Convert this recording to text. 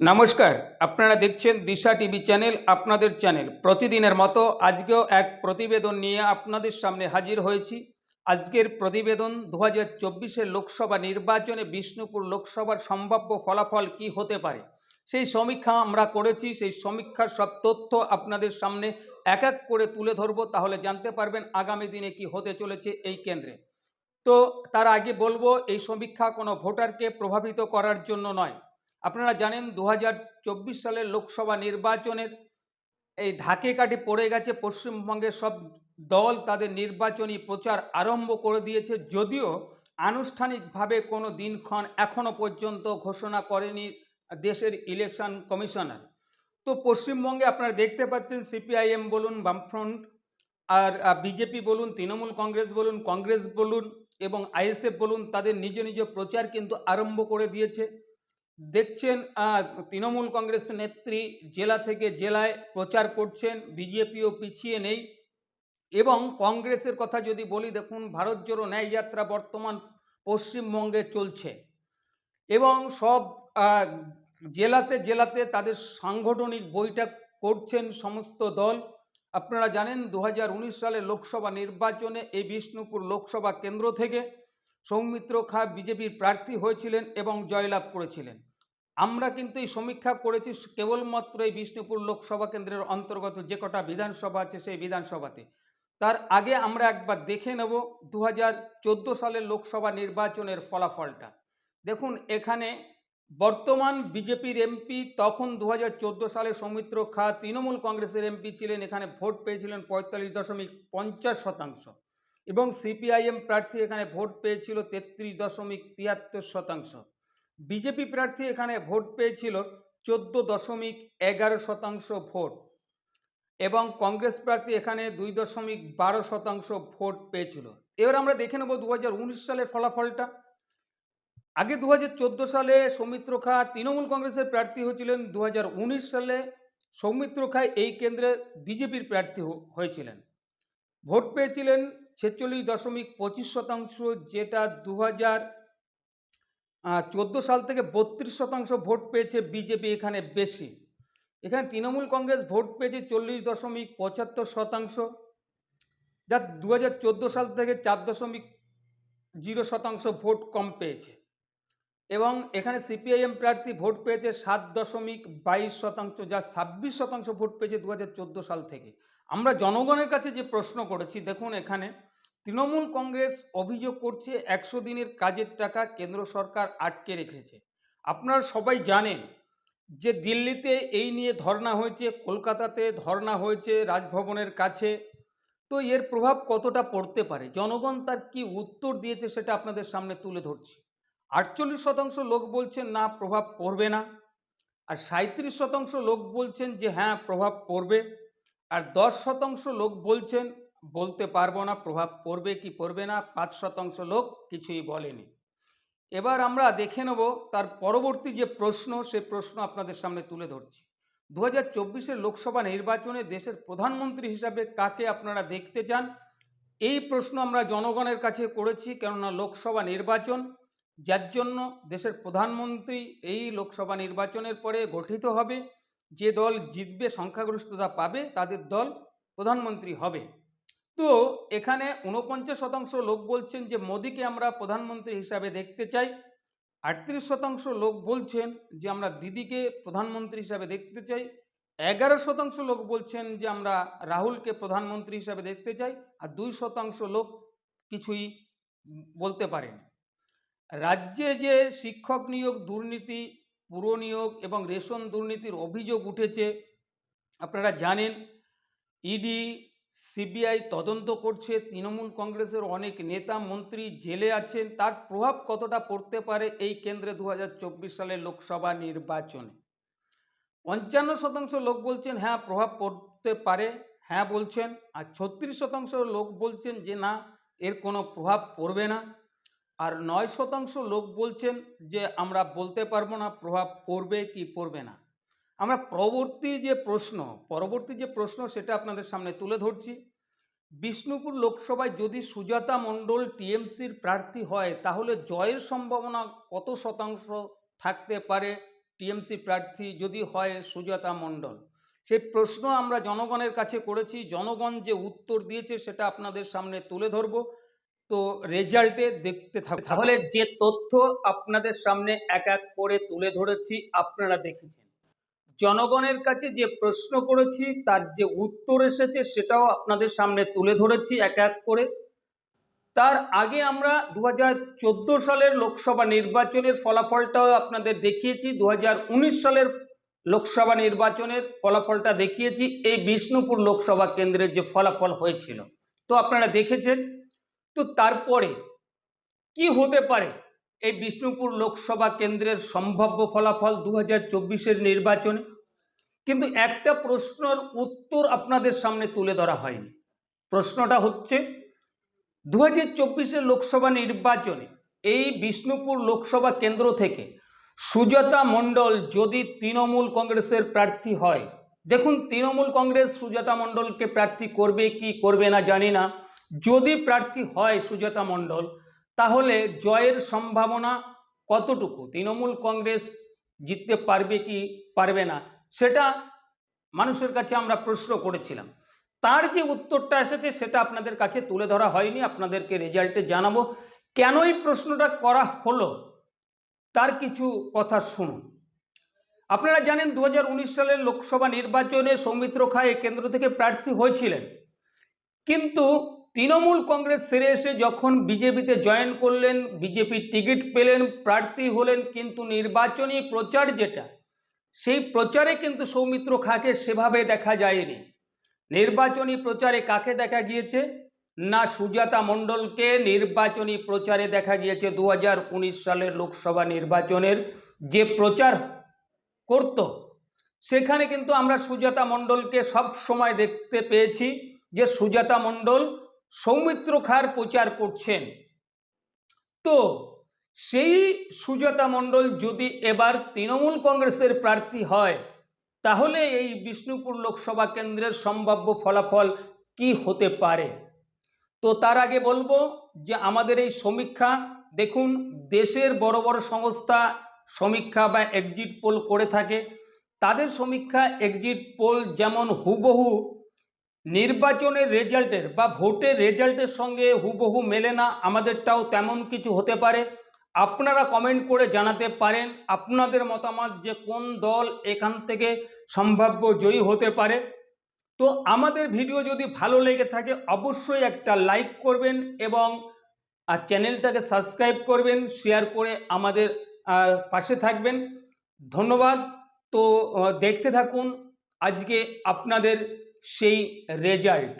নমস্কার, আপনারা দেখছেন দিশা টিভি চ্যানেল, আপনাদের চ্যানেল। প্রতিদিনের মতো আজকেও এক প্রতিবেদন নিয়ে আপনাদের সামনে হাজির হয়েছি। আজকের প্রতিবেদন দু হাজার লোকসভা নির্বাচনে বিষ্ণুপুর লোকসভার সম্ভাব্য ফলাফল কি হতে পারে? সেই সমীক্ষা আমরা করেছি, সেই সমীক্ষার সব তথ্য আপনাদের সামনে এক এক করে তুলে ধরবো, তাহলে জানতে পারবেন আগামী দিনে কি হতে চলেছে এই কেন্দ্রে। তো তার আগে বলব, এই সমীক্ষা কোনো ভোটারকে প্রভাবিত করার জন্য নয়। আপনারা জানেন দু হাজার চব্বিশ সালের লোকসভা নির্বাচনের এই ঢাকে কাঠি পড়ে গেছে, পশ্চিমবঙ্গের সব দল তাদের নির্বাচনী প্রচার আরম্ভ করে দিয়েছে, যদিও আনুষ্ঠানিকভাবে কোনো দিনক্ষণ এখনও পর্যন্ত ঘোষণা করেনি দেশের ইলেকশন কমিশনার। তো পশ্চিমবঙ্গে আপনারা দেখতে পাচ্ছেন সিপিআইএম বলুন, বামফ্রন্ট আর বিজেপি বলুন, তৃণমূল কংগ্রেস বলুন কংগ্রেস বলুন এবং আইএসএফ বলুন, তাদের নিজ নিজ প্রচার কিন্তু আরম্ভ করে দিয়েছে। দেখছেন তৃণমূল কংগ্রেস নেত্রী জেলা থেকে জেলায় প্রচার করছেন, বিজেপিও পিছিয়ে নেই। এবং কংগ্রেসের কথা যদি বলি, দেখুন, ভারত জোড়ো ন্যায় যাত্রা বর্তমান পশ্চিমবঙ্গে চলছে। এবং সব জেলাতে জেলাতে তাদের সাংগঠনিক বৈঠক করছেন সমস্ত দল। আপনারা জানেন দু সালে লোকসভা নির্বাচনে এই বিষ্ণুপুর লোকসভা কেন্দ্র থেকে সৌমিত্র খা বিজেপির প্রার্থী হয়েছিলেন এবং জয়লাভ করেছিলেন। আমরা কিন্তু এই সমীক্ষা করেছি কেবলমাত্র এই বিষ্ণুপুর লোকসভা কেন্দ্রের অন্তর্গত যে কটা বিধানসভা আছে সেই বিধানসভাতে। তার আগে আমরা একবার দেখে নেব দু হাজার চোদ্দ সালের লোকসভা নির্বাচনের ফলাফলটা। দেখুন, এখানে বর্তমান বিজেপির এমপি তখন দু হাজার চোদ্দ সালে সৌমিত্র খা, তৃণমূল কংগ্রেসের এমপি ছিলেন, এখানে ভোট পেয়েছিলেন পঁয়তাল্লিশ দশমিক পঞ্চাশ শতাংশ এবং সিপিআইএম প্রার্থী এখানে ভোট পেয়েছিল তেত্রিশ দশমিক তিয়াত্তর শতাংশ। বিজেপি প্রার্থী এখানে ভোট পেয়েছিল চোদ্দ দশমিক এগারো শতাংশ ভোট এবং কংগ্রেস প্রার্থী এখানে দুই দশমিক বারো শতাংশ ভোট পেয়েছিল। এবার আমরা দেখে নেব দু হাজার উনিশ সালের ফলাফলটা। আগে দু হাজার চোদ্দ সালে সৌমিত্র খা তৃণমূল কংগ্রেসের প্রার্থী হয়েছিলেন দু হাজার উনিশ সালে সৌমিত্র খা এই কেন্দ্রে বিজেপির প্রার্থী হয়েছিলেন। ভোট পেয়েছিলেন ছেচল্লিশ দশমিক পঁচিশ শতাংশ, যেটা দু হাজার চোদ্দ সাল থেকে বত্রিশ শতাংশ ভোট পেয়েছে বিজেপি, এখানে বেশি। এখানে তৃণমূল কংগ্রেস ভোট পেয়েছে চল্লিশ দশমিক পঁচাত্তর শতাংশ, যা দু সাল থেকে চার দশমিক জিরো শতাংশ ভোট কম পেয়েছে। এবং এখানে সিপিআইএম প্রার্থী ভোট পেয়েছে সাত দশমিক বাইশ শতাংশ, যা ছাব্বিশ শতাংশ ভোট পেয়েছে দু হাজার চোদ্দ সাল থেকে। আমরা জনগণের কাছে যে প্রশ্ন করেছি, দেখুন এখানে তৃণমূল কংগ্রেস অভিযোগ করছে একশো দিনের কাজের টাকা কেন্দ্র সরকার আটকে রেখেছে। আপনারা সবাই জানেন যে দিল্লিতে এই নিয়ে ধর্ণা হয়েছে, কলকাতাতে ধর্ণা হয়েছে রাজভবনের কাছে। তো এর প্রভাব কতটা পড়তে পারে? জনগণ তার কি উত্তর দিয়েছে সেটা আপনাদের সামনে তুলে ধরছি। আটচল্লিশ শতাংশ লোক বলছেন, না, প্রভাব পড়বে না। আর সাঁত্রিশ শতাংশ লোক বলছেন যে হ্যাঁ প্রভাব পড়বে। আর দশ শতাংশ লোক বলছেন বলতে পারব না, প্রভাব পড়বে কি পড়বে না, পাঁচ শতাংশ লোক কিছুই বলেনি। এবার আমরা দেখে নেব তার পরবর্তী যে প্রশ্ন, সে প্রশ্ন আপনাদের সামনে তুলে ধরছি। দু হাজার লোকসভা নির্বাচনে দেশের প্রধানমন্ত্রী হিসাবে কাকে আপনারা দেখতে চান? এই প্রশ্ন আমরা জনগণের কাছে করেছি, কেননা লোকসভা নির্বাচন, যার জন্য দেশের প্রধানমন্ত্রী এই লোকসভা নির্বাচনের পরে গঠিত হবে, যে দল জিতবে, সংখ্যাগরিষ্ঠতা পাবে, তাদের দল প্রধানমন্ত্রী হবে। তো এখানে উনপঞ্চাশ শতাংশ লোক বলছেন যে মোদীকে আমরা প্রধানমন্ত্রী হিসাবে দেখতে চাই। আটত্রিশ শতাংশ লোক বলছেন যে আমরা দিদিকে প্রধানমন্ত্রী হিসাবে দেখতে চাই। এগারো শতাংশ লোক বলছেন যে আমরা রাহুলকে প্রধানমন্ত্রী হিসাবে দেখতে চাই। আর দুই শতাংশ লোক কিছুই বলতে পারেন। রাজ্যে যে শিক্ষক নিয়োগ, দুর্নীতি, পুর নিয়োগ এবং রেশন দুর্নীতির অভিযোগ উঠেছে, আপনারা জানেন, ইডি সিবিআই তদন্ত করছে, তৃণমূল কংগ্রেসের অনেক নেতা, মন্ত্রী জেলে আছেন, তার প্রভাব কতটা পড়তে পারে এই কেন্দ্রে দু সালের লোকসভা নির্বাচনে? পঞ্চান্ন শতাংশ লোক বলছেন হ্যাঁ প্রভাব পড়তে পারে। হ্যাঁ বলছেন, আর ছত্রিশ শতাংশ লোক বলছেন যে, না, এর কোনো প্রভাব পড়বে না। আর নয় শতাংশ লোক বলছেন যে, আমরা বলতে পারব না প্রভাব পড়বে কি পড়বে না। আমরা পরবর্তী যে প্রশ্ন, পরবর্তী যে প্রশ্ন সেটা আপনাদের সামনে তুলে ধরছি। বিষ্ণুপুর লোকসভায় যদি সুজাতা মণ্ডল টিএমসির প্রার্থী হয়, তাহলে জয়ের সম্ভাবনা কত শতাংশ থাকতে পারে টিএমসি প্রার্থী যদি হয় সুজাতা মণ্ডল? সেই প্রশ্ন আমরা জনগণের কাছে করেছি। জনগণ যে উত্তর দিয়েছে সেটা আপনাদের সামনে তুলে ধরব। তো রেজাল্টে দেখতে থাকুন। তাহলে যে তথ্য আপনাদের সামনে এক এক করে তুলে ধরেছি, আপনারা দেখেছেন। জনগণের কাছে যে প্রশ্ন করেছি, তার যে উত্তর এসেছে সেটাও আপনাদের সামনে তুলে ধরেছি এক এক করে। তার আগে আমরা দু হাজার চোদ্দ সালের লোকসভা নির্বাচনের ফলাফলটাও আপনাদের দেখিয়েছি দু হাজার উনিশ সালের লোকসভা নির্বাচনের ফলাফলটা দেখিয়েছি, এই বিষ্ণুপুর লোকসভা কেন্দ্রের যে ফলাফল হয়েছিল। তো আপনারা দেখেছেন। তো তারপরে কি হতে পারে? এই বিষ্ণুপুর লোকসভা কেন্দ্রের সম্ভাব্য ফলাফল দু হাজার নির্বাচনে। কিন্তু একটা প্রশ্নের উত্তর আপনাদের সামনে তুলে ধরা হয়নি। প্রশ্নটা হচ্ছে দু হাজার লোকসভা নির্বাচনে এই বিষ্ণুপুর লোকসভা কেন্দ্র থেকে সুজাতা মণ্ডল যদি তৃণমূল কংগ্রেসের প্রার্থী হয়, দেখুন তৃণমূল কংগ্রেস সুজাতা মণ্ডলকে প্রার্থী করবে কি করবে না জানি না। যদি প্রার্থী হয় সুজাতা মণ্ডল তাহলে জয়ের সম্ভাবনা কতটুকু? তৃণমূল কংগ্রেস জিততে পারবে কি পারবে না? সেটা মানুষের কাছে আমরা প্রশ্ন করেছিলাম। তার যে উত্তরটা এসেছে সেটা আপনাদের কাছে তুলে ধরা হয়নি, আপনাদেরকে রেজাল্টে জানাব। কেন এই প্রশ্নটা করা হলো? তার কিছু কথা শুনুন। আপনারা জানেন দু হাজার উনিশ সালের লোকসভা নির্বাচনে সৌমিত্র খা এই কেন্দ্র থেকে প্রার্থী হয়েছিলেন। কিন্তু তৃণমূল কংগ্রেস সেরে এসে যখন বিজেপিতে জয়েন করলেন বিজেপির টিকিট পেলেন, প্রার্থী হলেন, কিন্তু নির্বাচনী প্রচার যেটা, সেই প্রচারে কিন্তু সৌমিত্র খাকে সেভাবে দেখা যায়নি। নির্বাচনী প্রচারে কাকে দেখা গিয়েছে? না সুজাতা মণ্ডলকে নির্বাচনী প্রচারে দেখা গিয়েছে দু হাজার উনিশ সালের লোকসভা নির্বাচনের যে প্রচার করত, সেখানে কিন্তু আমরা সুজাতা মণ্ডলকে সব সময় দেখতে পেয়েছি যে সুজাতা মণ্ডল সৌমিত্র খার প্রচার করছেন। তো সেই সুজাতা মণ্ডল যদি এবার তৃণমূল কংগ্রেসের প্রার্থী হয়, তাহলে এই বিষ্ণুপুর লোকসভা কেন্দ্রের সম্ভাব্য ফলাফল কি হতে পারে? তো তার আগে বলব যে আমাদের এই সমীক্ষা, দেখুন, দেশের বড় বড় সংস্থা সমীক্ষা বা এক্সিট পোল করে থাকে। তাদের সমীক্ষা এক্সিট পোল যেমন হুবহু নির্বাচনের রেজাল্টের বা ভোটের রেজাল্টের সঙ্গে হুবহু মেলে না, আমাদেরটাও তেমন কিছু হতে পারে। আপনারা কমেন্ট করে জানাতে পারেন আপনাদের মতামত যে কোন দল এখান থেকে সম্ভাব্য জয়ী হতে পারে। তো আমাদের ভিডিও যদি ভালো লেগে থাকে, অবশ্যই একটা লাইক করবেন এবং আর চ্যানেলটাকে সাবস্ক্রাইব করবেন শেয়ার করে আমাদের পাশে থাকবেন। ধন্যবাদ। তো দেখতে থাকুন। আজকে আপনাদের সেই রেজাল্ট